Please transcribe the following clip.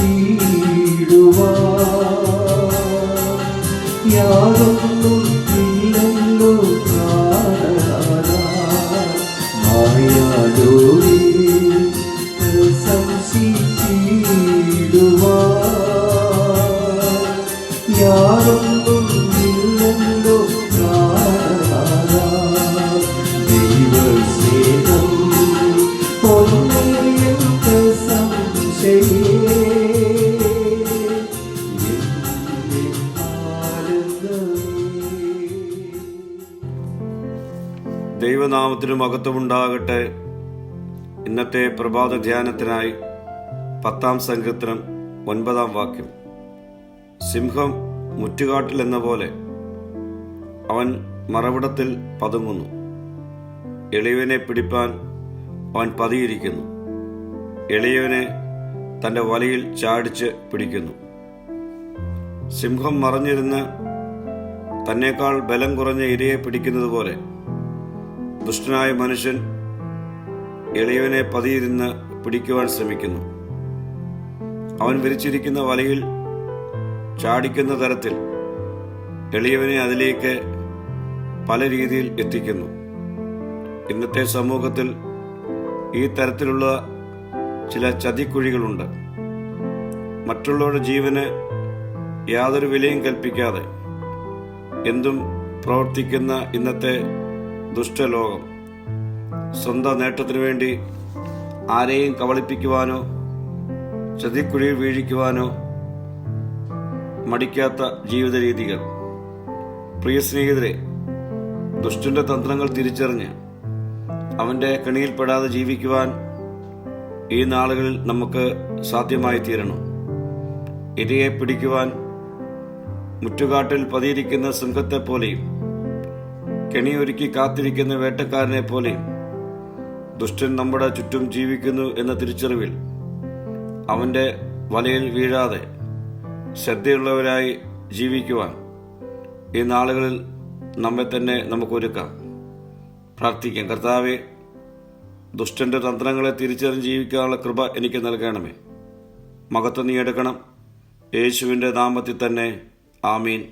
വീടുവാ യാതൊന്നും ഇല്ലല്ലോ മായാലോരി പ്രശംസിച്ചിടുവാ യാതൊന്നും നാമത്തിനു മഹത്വമുണ്ടാകട്ടെ. ഇന്നത്തെ പ്രഭാത ധ്യാനത്തിനായി പത്താം സങ്കീർത്തനം ഒൻപതാം വാക്യം. സിംഹം മുറ്റുകാട്ടിൽ എന്ന പോലെ അവൻ മറവിടത്തിൽ പതുങ്ങുന്നു. എളിയവനെ പിടിപ്പാൻ അവൻ പതിയിരിക്കുന്നു. എളിയവനെ തന്റെ വലയിൽ ചാടിച്ച് പിടിക്കുന്നു. സിംഹം മറഞ്ഞിരുന്ന് തന്നേക്കാൾ ബലം കുറഞ്ഞ ഇരയെ പിടിക്കുന്നത് പോലെ ദുഷ്ടനായ മനുഷ്യൻ ഇളയവനെ പതിയിരുന്ന് പിടിക്കുവാൻ ശ്രമിക്കുന്നു. അവൻ വിരിച്ചിരിക്കുന്ന വലയിൽ ചാടിക്കുന്ന തരത്തിൽ എളിയവനെ അതിലേക്ക് പല രീതിയിൽ എത്തിക്കുന്നു. ഇന്നത്തെ സമൂഹത്തിൽ ഈ തരത്തിലുള്ള ചില ചതിക്കുഴികളുണ്ട്. മറ്റുള്ളവരുടെ ജീവന് യാതൊരു വിലയും കൽപ്പിക്കാതെ എന്തും പ്രവർത്തിക്കുന്ന ഇന്നത്തെ ദുഷ്ടലോകം. സ്വന്തം നേട്ടത്തിനു വേണ്ടി ആരെയും കവളിപ്പിക്കുവാനോ ചതിക്കുഴിയിൽ വീഴിക്കുവാനോ മടിക്കാത്ത ജീവിത രീതികൾ പ്രിയ സ്നേഹിതരെ ദുഷ്ടന്റെ തന്ത്രങ്ങൾ തിരിച്ചറിഞ്ഞ് അവന്റെ കെണിയിൽപ്പെടാതെ ജീവിക്കുവാൻ ഈ നാളുകളിൽ നമുക്ക് സാധ്യമായി തീരണം ഇരയെ പിടിക്കുവാൻ മുറ്റുകാട്ടിൽ പതിയിരിക്കുന്ന സിംഹത്തെ പോലെയും കെണിയൊരുക്കി കാത്തിരിക്കുന്ന വേട്ടക്കാരനെ പോലെ ദുഷ്ടൻ നമ്മുടെ ചുറ്റും ജീവിക്കുന്നു എന്ന തിരിച്ചറിവിൽ അവന്റെ വലയിൽ വീഴാതെ ശ്രദ്ധയുള്ളവരായി ജീവിക്കുവാൻ ഈ നാളുകളിൽ നമ്മെ തന്നെ നമുക്കൊരുക്കാം. പ്രാർത്ഥിക്കാം. കർത്താവെ ദുഷ്ടന്റെ തന്ത്രങ്ങളെ തിരിച്ചറിഞ്ഞ് ജീവിക്കാനുള്ള കൃപ എനിക്ക് നൽകണമേ. മകത്വം നീ എടുക്കണം. യേശുവിന്റെ നാമത്തിൽ തന്നെ. ആമീൻ.